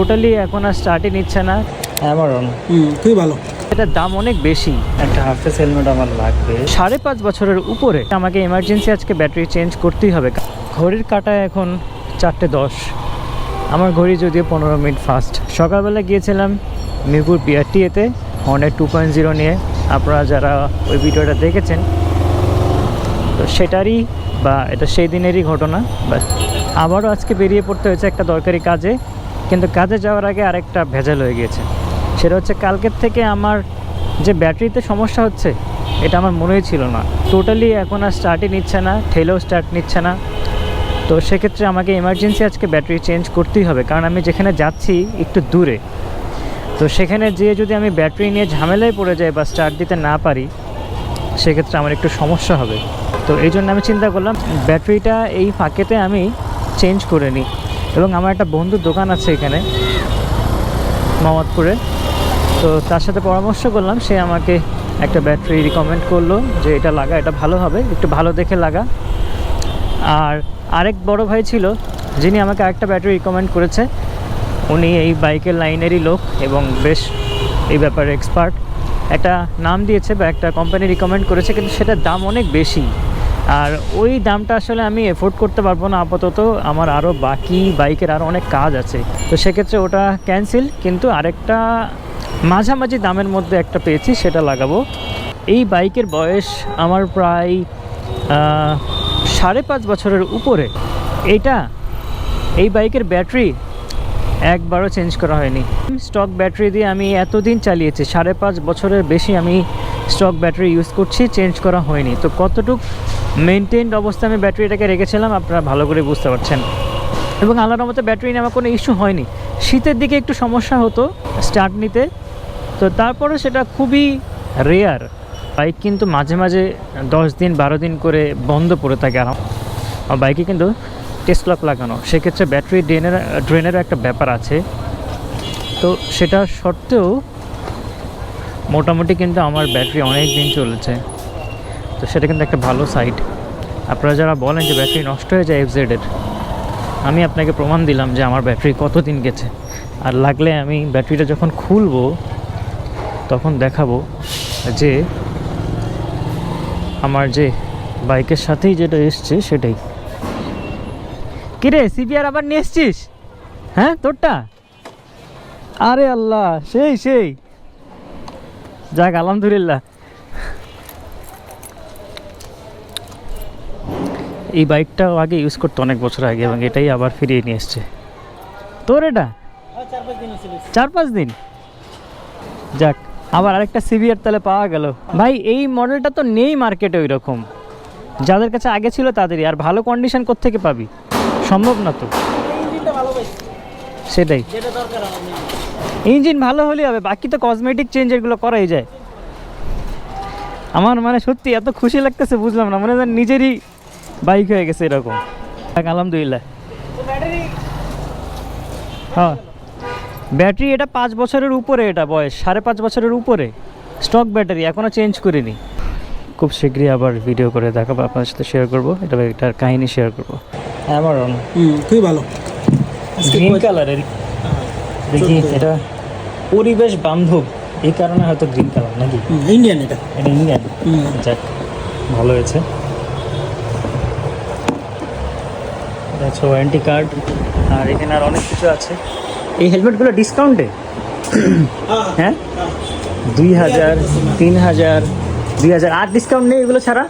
Totally এখন আর স্টার্টই নিচ্ছে না। অ্যামারন হুম খুবই ভালো। এটার দাম অনেক বেশি। একটা হাফেস হেলমেট আমার লাগবে। সাড়ে পাঁচ বছরের উপরে। আমাকে এমার্জেন্সি আজকে ব্যাটারি চেঞ্জ করতেই হবে। ঘড়ির কাটায় এখন চারটে দশ। আমার ঘড়ি যদিও পনেরো মিনিট ফাস্ট সকালবেলা গিয়েছিলাম মিরপুর বিআরটিএতে হর্নের টু পয়েন্ট জিরো নিয়ে। আপনারা যারা ওই ভিডিওটা দেখেছেন তো সেটারই বা এটা সেই দিনেরই ঘটনা। বাস আবারও আজকে বেরিয়ে পড়তে হয়েছে একটা দরকারি কাজে। কিন্তু কাজে যাওয়ার আগে আরেকটা ভেজাল হয়ে গিয়েছে। সেটা হচ্ছে কালকের থেকে আমার যে ব্যাটারিতে সমস্যা হচ্ছে, এটা আমার মনেই ছিল না। টোটালি এখন আর স্টার্টই নিচ্ছে না ঠেলেও স্টার্ট নিচ্ছে না। তো সেক্ষেত্রে আমাকে এমার্জেন্সি আজকে ব্যাটারি চেঞ্জ করতেই হবে, কারণ আমি যেখানে যাচ্ছি একটু দূরে। তো সেখানে যেয়ে যদি আমি ব্যাটারি নিয়ে ঝামেলায় পড়ে যাই বা স্টার্ট দিতে না পারি, সেক্ষেত্রে আমার একটু সমস্যা হবে। তো এই জন্য আমি চিন্তা করলাম, ব্যাটারিটা এই ফাঁকেতে আমি চেঞ্জ করে নিই। এবং আমার একটা বন্ধুর দোকান আছে এখানে, মোহাম্মদপুরে। তো তার সাথে পরামর্শ করলাম, সে আমাকে একটা ব্যাটারি রিকমেন্ড করল যে এটা লাগা, এটা ভালো হবে, একটু ভালো দেখে লাগা। আর আরেক বড় ভাই ছিল, যিনি আমাকে আরেকটা ব্যাটারি রিকমেন্ড করেছে। উনি এই বাইকের লাইনেরই লোক এবং বেশ এই ব্যাপারে এক্সপার্ট একটা নাম দিয়েছে বা একটা কোম্পানি রিকমেন্ড করেছে, কিন্তু সেটার দাম অনেক বেশি। আর ওই দামটা আসলে আমি এফোর্ড করতে পারব না, আপাতত। আমার আরও বাকি বাইকের আরও অনেক কাজ আছে। তো সেক্ষেত্রে ওটা ক্যান্সেল কিন্তু আরেকটা মাঝামাঝি দামের মধ্যে একটা পেয়েছি, সেটা লাগাবো। এই বাইকের বয়স আমার প্রায় সাড়ে পাঁচ বছরের উপরে। এটা, এই বাইকের ব্যাটারি একবারও চেঞ্জ করা হয়নি। স্টক ব্যাটারি দিয়ে আমি এতদিন চালিয়েছি, সাড়ে পাঁচ বছরের বেশি আমি স্টক ব্যাটারি ইউজ করছি চেঞ্জ করা হয়নি। তো কতটুক মেনটেন্ড অবস্থায় আমি ব্যাটারিটাকে রেখেছিলাম, আপনারা ভালো করে বুঝতে পারছেন। এবং আল্লাহর মতো ব্যাটারি আমার কোনো ইস্যু হয়নি। শীতের দিকে একটু সমস্যা হতো স্টার্ট নিতে। তো তারপরে সেটা খুবই রেয়ার বাইক কিন্তু মাঝে মাঝে দশ দিন, বারো দিন করে বন্ধ পড়ে থাকে। আর বাইকে কিন্তু টেস্ট লক লাগানো। সেক্ষেত্রে ব্যাটারি ড্রেনের ড্রেনেরও একটা ব্যাপার আছে। তো সেটা সত্ত্বেও মোটামুটি কিন্তু আমার ব্যাটারি অনেক দিন চলেছে। তো সেটা কিন্তু একটা ভালো সাইড আপনারা যারা বলেন যে ব্যাটারি নষ্ট হয়ে যায় এফজেডের আমি আপনাকে প্রমাণ দিলাম যে আমার ব্যাটারি কতদিন গেছে। আর লাগলে আমি ব্যাটারিটা যখন খুলবো, তখন দেখাবো যে আমার যে বাইকের সাথেই যেটা এসছে সেটাই। কিরে সিবিআর আবার নিয়ে এসছিস? হ্যাঁ তোরটা? আরে আল্লাহ, সেই সেই। যাক, আলহামদুলিল্লাহ। এই বাইকটাও আগে ইউজ করতো অনেক বছর আগে এবং এটাই আবার ফিরিয়ে নিয়ে এসছে। তোর এটা? চার পাঁচ দিন যাক আবার আরেকটা সিভিআর তাহলে পাওয়া গেল। ভাই এই মডেলটা তো নেই মার্কেটে ওই রকম যাদের কাছে আগে ছিল তাদেরই আর ভালো কন্ডিশন কোত্থেকে পাবি? সম্ভব না তো। সেটাই। ইঞ্জিন ভালো হলেই হবে বাকি তো কসমেটিক চেঞ্জ এগুলো করাই যায়। আমার মানে সত্যি এত খুশি লাগতেছে বুঝলাম না মানে নিজেরই বাইক হয়ে গেছে এরকম। আলহামদুলিল্লাহ। হ্যাঁ। ব্যাটারি এটা পাঁচ বছরের উপরে এটা বয়স সাড়ে পাঁচ বছরের উপরে। স্টক ব্যাটারি এখনও চেঞ্জ করিনি। খুব শীঘ্রই আবার ভিডিও করে দেখাবো আপনার সাথে শেয়ার করব। এটা এটার কাহিনী শেয়ার করব। অ্যামারন হুম খুবই ভালো। গ্রিন কালারের দেখি এটা পরিবেশ বান্ধব। এই কারণে হয়তো গ্রিন কালার নাকি? ইন্ডিয়ান এটা। এটা ইন্ডিয়ান যাক ভালো হয়েছে। এটা হচ্ছে ওয়ারেন্টি কার্ড আর এখানে আর অনেক কিছু আছে। এই হেলমেটগুলো ডিসকাউন্টে হ্যাঁ। দুই হাজার তিন হাজার দুই হাজার। আর ডিসকাউন্ট নেই এগুলো ছাড়া?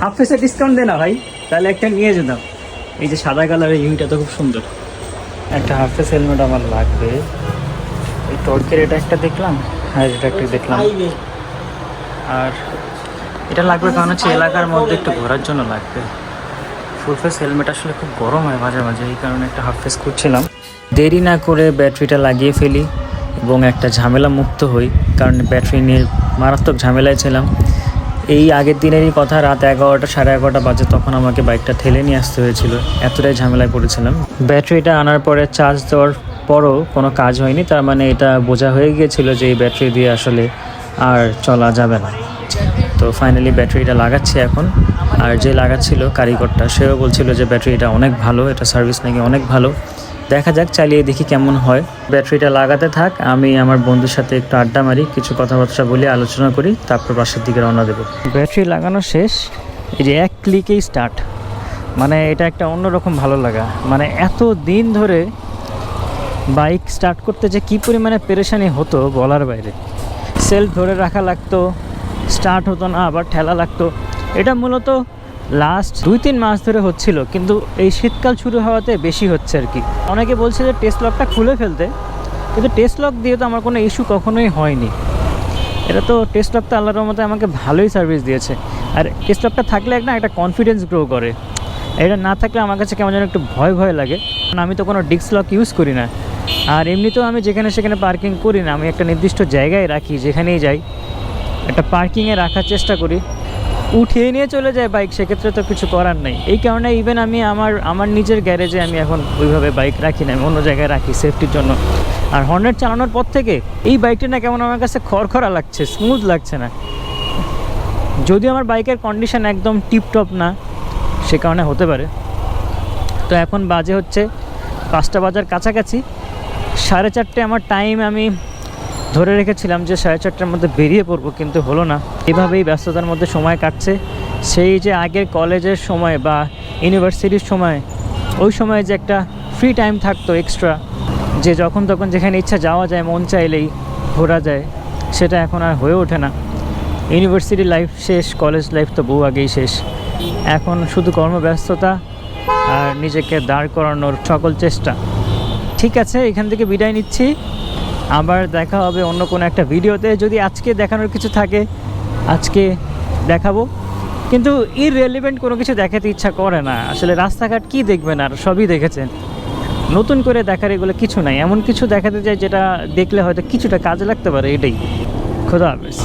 হাফ ফেসের ডিসকাউন্ট দে না ভাই। তাহলে একটা নিয়ে যেতাম। এই যে সাদা কালারের ইউনিটা তো খুব সুন্দর। একটা হাফ ফেস হেলমেট আমার লাগবে। এই টর্কের এটা একটা দেখলাম। আর এটা একটা দেখলাম। আর এটা লাগবে কারণ হচ্ছে এলাকার মধ্যে একটু ঘোরার জন্য লাগবে। ফুল ফেস হেলমেট আসলে খুব গরম হয় মাঝে মাঝে, এই কারণে একটা হাফ ফেস খুঁজছিলাম। দেরি না করে ব্যাটারিটা লাগিয়ে ফেলি এবং একটা ঝামেলা মুক্ত হই, কারণ ব্যাটারি নিয়ে মারাত্মক ঝামেলায় ছিলাম। এই আগের দিনেরই কথা, রাত এগারোটা, সাড়ে এগারোটা বাজে তখন আমাকে বাইকটা ঠেলে নিয়ে আসতে হয়েছিল, এতটাই ঝামেলায় পড়েছিলাম। ব্যাটারিটা আনার পরে চার্জ দেওয়ার পরও কোনো কাজ হয়নি, তার মানে এটা বোঝা হয়ে গিয়েছিল যে এই ব্যাটারি দিয়ে আসলে আর চলা যাবে না। তো ফাইনালি ব্যাটারিটা লাগাচ্ছি এখন। আর যে লাগাচ্ছিল কারিগরটা, সেও বলছিল যে ব্যাটারিটা অনেক ভালো, এটা সার্ভিস নাকি অনেক ভালো। দেখা যাক, চালিয়ে দেখি কেমন হয়। ব্যাটারিটা লাগাতে থাক, আমি আমার বন্ধুর সাথে একটু আড্ডা মারি, কিছু কথাবার্তা বলি, আলোচনা করি, তারপর বাসার দিকে রওনা দেবো। ব্যাটারি লাগানো শেষ, এই যে এক ক্লিকেই স্টার্ট মানে এটা একটা অন্যরকম ভালো লাগা। মানে এত দিন ধরে বাইক স্টার্ট করতে যে কী পরিমাণে পেরেশানি হতো বলার বাইরে। সেলফ ধরে রাখা লাগতো স্টার্ট হতো না, আবার ঠেলা লাগতো। এটা মূলত লাস্ট দুই তিন মাস ধরে হচ্ছিল, কিন্তু এই শীতকাল শুরু হওয়াতে বেশি হচ্ছে আর কি। অনেকে বলছে যে টেস্ট লকটা খুলে ফেলতে, কিন্তু টেস্ট লক দিয়ে তো আমার কোনো ইস্যু কখনোই হয়নি। এটা তো টেস্ট লকটা আল্লাহর রহমতে আমাকে ভালোই সার্ভিস দিয়েছে। আর টেস্ট লকটা থাকলে একটা একটা কনফিডেন্স গ্রো করে। এটা না থাকলে আমার কাছে কেমন যেন একটু ভয় ভয় লাগে। কারণ আমি তো কোনো ডিস্ক লক ইউজ করি না। আর এমনিতেও আমি যেখানে সেখানে পার্কিং করি না, আমি একটা নির্দিষ্ট জায়গায় রাখি, যেখানেই যাই। একটা পার্কিংয়ে রাখার চেষ্টা করি। উঠিয়ে নিয়ে চলে যায় বাইক, সেক্ষেত্রে তো কিছু করার নেই। এই কারণে ইভেন আমি আমার আমার নিজের গ্যারেজে আমি এখন ওইভাবে বাইক রাখি না, আমি অন্য জায়গায় রাখি সেফটির জন্য। আর হর্নেট চালানোর পর থেকে এই বাইকটা না কেমন আমার কাছে খড়খড়া লাগছে স্মুথ লাগছে না। যদি আমার বাইকের কন্ডিশন একদম টিপটপ না, সে কারণে হতে পারে। তো এখন বাজে হচ্ছে পাঁচটা বাজার কাছাকাছি। সাড়ে চারটে আমার টাইম আমি ধরে রেখেছিলাম যে সাড়ে চারটার মধ্যে বেরিয়ে পড়ব, কিন্তু হলো না। এভাবেই ব্যস্ততার মধ্যে সময় কাটছে। সেই যে আগের কলেজের সময় বা ইউনিভার্সিটির সময়, ওই সময় যে একটা ফ্রি টাইম থাকতো এক্সট্রা যে যখন তখন যেখানে ইচ্ছা যাওয়া যায়, মন চাইলেই ঘোরা যায়, সেটা এখন আর হয়ে ওঠে না। ইউনিভার্সিটি লাইফ শেষ কলেজ লাইফ তো বহু আগেই শেষ। এখন শুধু কর্মব্যস্ততা আর নিজেকে দাঁড় করানোর সকল চেষ্টা। ঠিক আছে, এখান থেকে বিদায় নিচ্ছি। আবার দেখা হবে অন্য কোনো একটা ভিডিওতে। যদি আজকে দেখানোর কিছু থাকে, আজকে দেখাবো। কিন্তু ইরেলিভেন্ট কোনো কিছু দেখাতে ইচ্ছা করে না। আসলে রাস্তাঘাট কি দেখবেন আর সবই দেখেছেন। নতুন করে দেখার এগুলো কিছু নাই। এমন কিছু দেখাতে যায় যেটা দেখলে হয়তো কিছুটা কাজে লাগতে পারে, এটাই। খোদা হাফেজ।